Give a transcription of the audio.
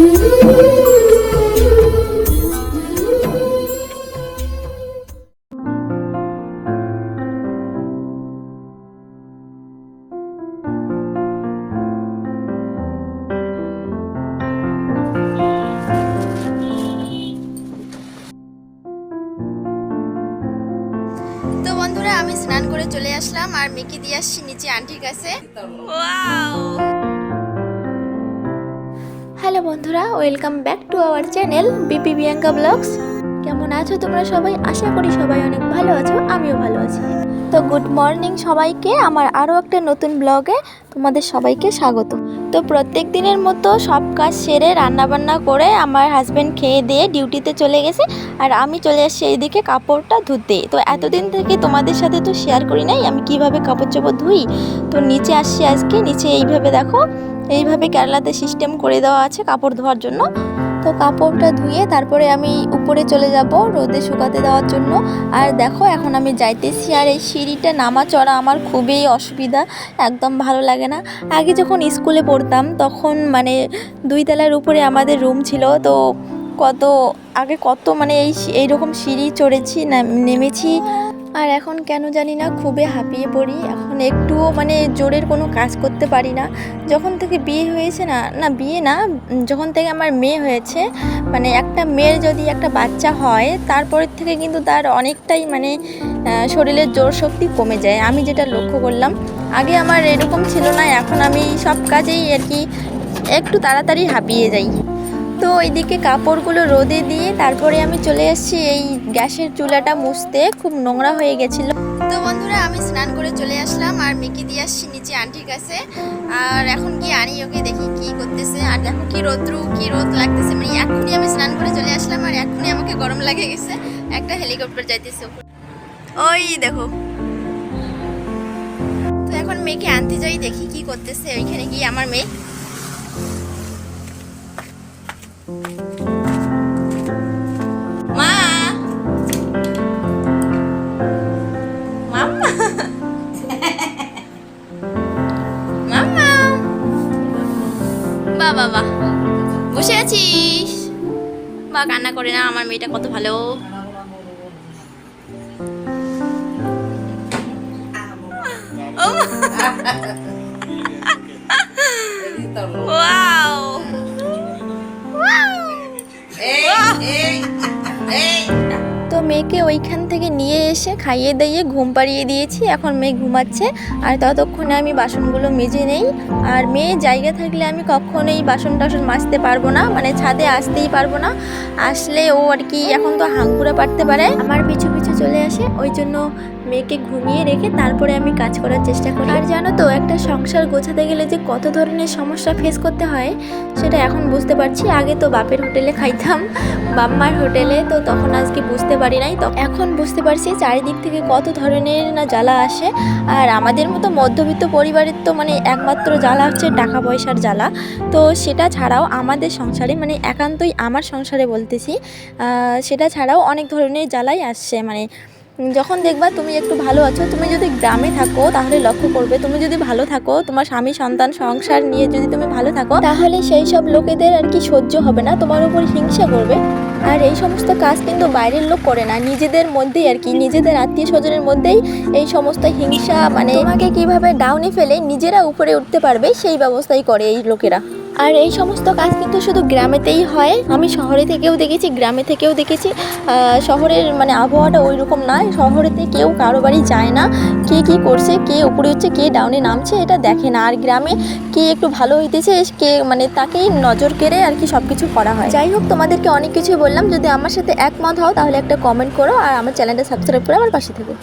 তো বন্ধুরা, আমি স্নান করে চলে আসলাম আর মেকি দিয়ে আসছি নিচে আন্টির কাছে। ওয়াও হ্যালো বন্ধুরা, welcome back to our channel BP Bianca blogs. কেমন আছো তোমরা সবাই? আশা করি সবাই অনেক ভালো আছো, আমিও ভালো আছি। তো গুড মর্নিং সবাইকে, আমার আরও একটা নতুন ব্লগে তোমাদের সবাইকে স্বাগত তো প্রত্যেক দিনের মতো সব কাজ সেরে রান্নাবান্না করে আমার হাজব্যান্ড খেয়ে দিয়ে ডিউটিতে চলে গেছে। আর আমি চলে আসছি এইদিকে কাপড়টা ধুতে। তো এতদিন থেকে তোমাদের সাথে তো শেয়ার করি নাই, আমি কীভাবে কাপড় চোপড় ধুই? তো নিচে আসছি আজকে, নিচে এইভাবে দেখো, এইভাবে কেরালাতে সিস্টেম করে দেওয়া আছে কাপড় ধোয়ার জন্য। তো কাপড়টা ধুয়ে তারপরে আমি উপরে চলে যাব রোদে শুকাতে দেওয়ার জন্য। আর দেখো, এখন আমি যাইতেছি আর এই সিঁড়িটা নামা চড়া আমার খুবই অসুবিধা, একদম ভালো লাগে না। আগে যখন স্কুলে পড়তাম তখন মানে দুই তলার উপরে আমাদের রুম ছিল, তো কত, আগে কত মানে এই এইরকম সিঁড়ি চড়েছি নেমেছি। আর এখন কেন জানি না খুবই হাঁপিয়ে পড়ি। এখন একটুও মানে জোরের কোনো কাজ করতে পারি না। যখন থেকে বিয়ে হয়েছে না না বিয়ে না, যখন থেকে আমার মেয়ে হয়েছে মানে একটা মেয়ের যদি একটা বাচ্চা হয় তারপরের থেকে কিন্তু তার অনেকটাই মানে শরীরের জোর শক্তি কমে যায়। আমি যেটা লক্ষ্য করলাম, আগে আমার এরকম ছিল না, এখন আমি সব কাজেই আর কি একটু তাড়াতাড়ি হাঁপিয়ে যাই। তো এইদিকে কাপড়গুলো রোদে দিয়ে তারপরে আমি চলে এসেছি এই গ্যাসের চুলাটা মুছতে। খুব নোংরা হয়ে গেছিল। তো বন্ধুরা, আমি স্নান করে চলে আসলাম আর মেকি দিয়ে আসছি নিচে আন্টির কাছে। আর এখন কি আনি ওকে দেখি কি করতেছে। আর দেখো কি রোদ্রু, কি রোদ লাগতেছে। মানে এখনই আমি স্নান করে চলে আসলাম আর এখনই আমাকে গরম লাগে গেছে। একটা হেলিকপ্টার যাইতেছে ওই দেখো। তো এখন মেয়েকে আনতে যাই, দেখি কি করতেছে। ওইখানে গিয়ে আমার মেয়ে মা! মাম্মা! মাম্মা! বা বাবা বসে আছিস? বা কান্না করে না আমার মেয়েটা কত ভালো। ও তো মেয়েকে ওইখান থেকে নিয়ে এসে খাইয়ে দিয়ে ঘুম পাড়িয়ে দিয়েছি। এখন মেয়ে ঘুমাচ্ছে আর ততক্ষণে আমি বাসনগুলো মেজে নেই। আর মেয়ে জায়গা থাকলে আমি কখনোই বাসন টাসন মাজতে পারব না মানে ছাদে আসতেই পারব না। আসলে ও আর কি এখন তো হাঙ্কুরা পারতে পারে। আমার পিছু চলে আসে, ওই জন্য মেয়েকে ঘুমিয়ে রেখে তারপরে আমি কাজ করার চেষ্টা করি। আর জানো তো, একটা সংসার গোছাতে গেলে যে কত ধরনের সমস্যা ফেস করতে হয়, সেটা এখন বুঝতে পারছি। আগে তো বাপের হোটেলে খাইতাম বাম্মার হোটেলে, তো তখন আজকে বুঝতে পারি নাই। তো এখন বুঝতে পারছি চারিদিক থেকে কত ধরনের না জ্বালা আসে। আর আমাদের মতো মধ্যবিত্ত পরিবারের তো মানে একমাত্র জ্বালা হচ্ছে টাকা পয়সার জ্বালা। তো সেটা ছাড়াও আমাদের সংসারে মানে একান্তই আমার সংসারে বলতেছি সেটা ছাড়াও অনেক ধরনের জ্বালাই আসছে। মানে যখন দেখবা তুমি একটু ভালো আছো, তুমি যদি গ্রামে থাকো তাহলে লক্ষ্য করবে, তুমি যদি ভালো থাকো, তোমার স্বামী, সন্তান, সংসার নিয়ে যদি তুমি ভালো থাকো, তাহলে সেই সব লোকেদের আর কি সহ্য হবে না, তোমার উপর হিংসা করবে। আর এই সমস্ত কাজ কিন্তু বাইরের লোক করে না, নিজেদের মধ্যেই আর কি, নিজেদের আত্মীয় স্বজনের মধ্যেই এই সমস্ত হিংসা মানে তোমাকে কীভাবে ডাউনে ফেলে নিজেরা উপরে উঠতে পারবে, সেই ব্যবস্থাই করে এই লোকেরা। আর এই সমস্ত কাজ কিন্তু শুধু গ্রামেতেই হয়। আমি শহরে থেকেও দেখেছি, গ্রামে থেকেও দেখেছি। শহরের মানে আবহাওয়াটা ওই রকম নয়। শহরেতে কেউ কারও বাড়ি যায় না। কে কি করছে, কে উপরে হচ্ছে কে ডাউনে নামছে, এটা দেখে না। আর গ্রামে কে একটু ভালো হইতেছে, কে মানে তাকেই নজর কেড়ে আর কি সব কিছু করা হয়। যাই হোক, তোমাদেরকে অনেক কিছুই বললাম। যদি আমার সাথে একমত হও, তাহলে একটা কমেন্ট করো আর আমার চ্যানেলটা সাবস্ক্রাইব করে আমার পাশে থেকো।